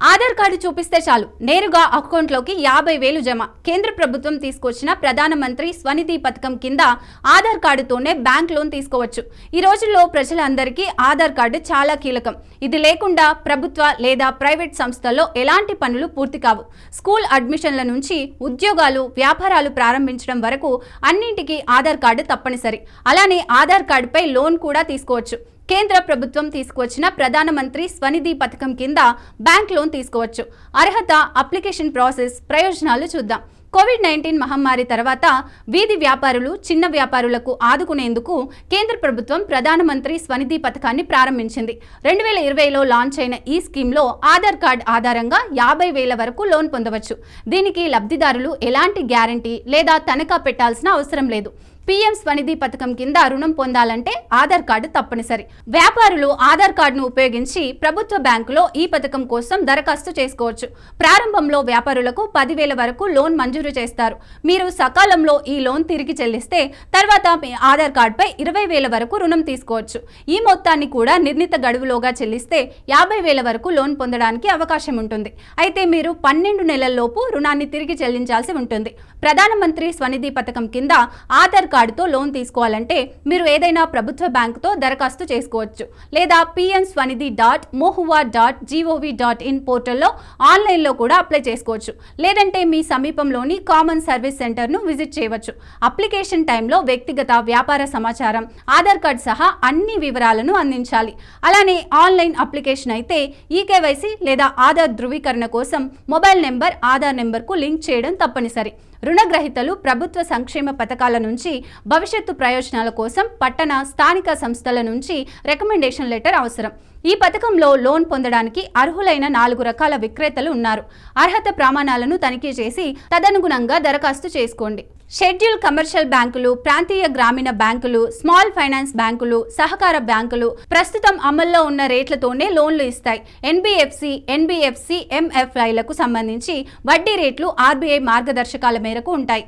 Aadhaar card చూపిస్తే చాలు. నేరుగా అకౌంట్లోకి యాభై వేలు జమ. కేంద్ర ప్రభుత్వం తీసుకొచ్చిన ప్రధానమంత్రి స్వనిధి పథకం కింద ఆధార్ కార్డుతోనే బ్యాంక్ లోన్ తీసుకోవచ్చు. ఈ రోజుల్లో ప్రజలందరికీ ఆధార్ కార్డు చాలా కీలకం. ఇది లేకుండా ప్రభుత్వ లేదా ప్రైవేట్ సంస్థల్లో ఎలాంటి పనులు పూర్తి కావు. స్కూల్ అడ్మిషన్ల నుంచి ఉద్యోగాలు వ్యాపారాలు ప్రారంభించడం వరకు అన్నింటికీ ఆధార్ కార్డు తప్పనిసరి. అలానే ఆధార్ కార్డుపై లోన్ కూడా తీసుకోవచ్చు. కేంద్ర ప్రభుత్వం తీసుకువచ్చిన ప్రధానమంత్రి స్వనిధి పథకం కింద బ్యాంక్ లోన్ తీసుకోవచ్చు. అర్హత అప్లికేషన్ ప్రాసెస్ ప్రయోజనాలు చూద్దాం. కోవిడ్ నైన్టీన్ మహమ్మారి తర్వాత వీధి వ్యాపారులు చిన్న వ్యాపారులకు ఆదుకునేందుకు కేంద్ర ప్రభుత్వం ప్రధానమంత్రి స్వనిధి పథకాన్ని ప్రారంభించింది. రెండు వేల ఇరవైలో లాంచ్ అయిన ఈ స్కీమ్లో ఆధార్ కార్డ్ ఆధారంగా యాభై వేల వరకు లోన్ పొందవచ్చు. దీనికి లబ్ధిదారులు ఎలాంటి గ్యారంటీ లేదా తనఖా పెట్టాల్సిన అవసరం లేదు. పీఎం స్వనిధి పథకం కింద రుణం పొందాలంటే ఆధార్ కార్డు తప్పనిసరి. వ్యాపారులు ఆధార్ కార్డును ఉపయోగించి ప్రభుత్వ బ్యాంకులో ఈ పథకం కోసం దరఖాస్తు చేసుకోవచ్చు. ప్రారంభంలో వ్యాపారులకు పదివేల వరకు లోన్ మంజూరు చేస్తారు. మీరు సకాలంలో ఈ లోన్ తిరిగి చెల్లిస్తే తర్వాత మీ ఆధార్ కార్డుపై ఇరవై వేల వరకు రుణం తీసుకోవచ్చు. ఈ మొత్తాన్ని కూడా నిర్ణీత గడువులోగా చెల్లిస్తే యాభై వేల వరకు లోన్ పొందడానికి అవకాశం ఉంటుంది. అయితే మీరు పన్నెండు నెలల్లోపు రుణాన్ని తిరిగి చెల్లించాల్సి ఉంటుంది. ప్రధానమంత్రి స్వనిధి పథకం కింద ఆధార్ కార్డుతో లోన్ తీసుకోవాలంటే మీరు ఏదైనా ప్రభుత్వ బ్యాంకుతో దరఖాస్తు చేసుకోవచ్చు. లేదా PM Svanidhi dot MoHUA dot gov dot in పోర్టల్లో ఆన్లైన్లో కూడా అప్లై చేసుకోవచ్చు. లేదంటే మీ సమీపంలోని కామన్ సర్వీస్ సెంటర్ను విజిట్ చేయవచ్చు. అప్లికేషన్ టైంలో వ్యక్తిగత వ్యాపార సమాచారం ఆధార్ కార్డ్ సహా అన్ని వివరాలను అందించాలి. అలానే ఆన్లైన్ అప్లికేషన్ అయితే ఈకేవైసీ లేదా ఆధార్ ధృవీకరణ కోసం మొబైల్ నెంబర్ ఆధార్ నెంబర్కు లింక్ చేయడం తప్పనిసరి. రుణగ్రహీతలు ప్రభుత్వ సంక్షేమ పథకాల నుంచి భవిష్యత్తు ప్రయోజనాల కోసం పట్టణ స్థానిక సంస్థల నుంచి రికమెండేషన్ లెటర్ అవసరం. ఈ పథకంలో లోన్ పొందడానికి అర్హులైన నాలుగు రకాల విక్రేతలు ఉన్నారు. అర్హత ప్రమాణాలను తనిఖీ చేసి తదనుగుణంగా దరఖాస్తు చేసుకోండి. షెడ్యూల్ కమర్షియల్ బ్యాంకులు ప్రాంతీయ గ్రామీణ బ్యాంకులు స్మాల్ ఫైనాన్స్ బ్యాంకులు సహకార బ్యాంకులు ప్రస్తుతం అమల్లో ఉన్న రేట్లతోనే లోన్లు ఇస్తాయి. ఎన్బిఎఫ్సి ఎన్బిఎఫ్సి ఎంఎఫ్ఐలకు సంబంధించి వడ్డీ రేట్లు ఆర్బీఐ మార్గదర్శకాల మేరకు ఉంటాయి.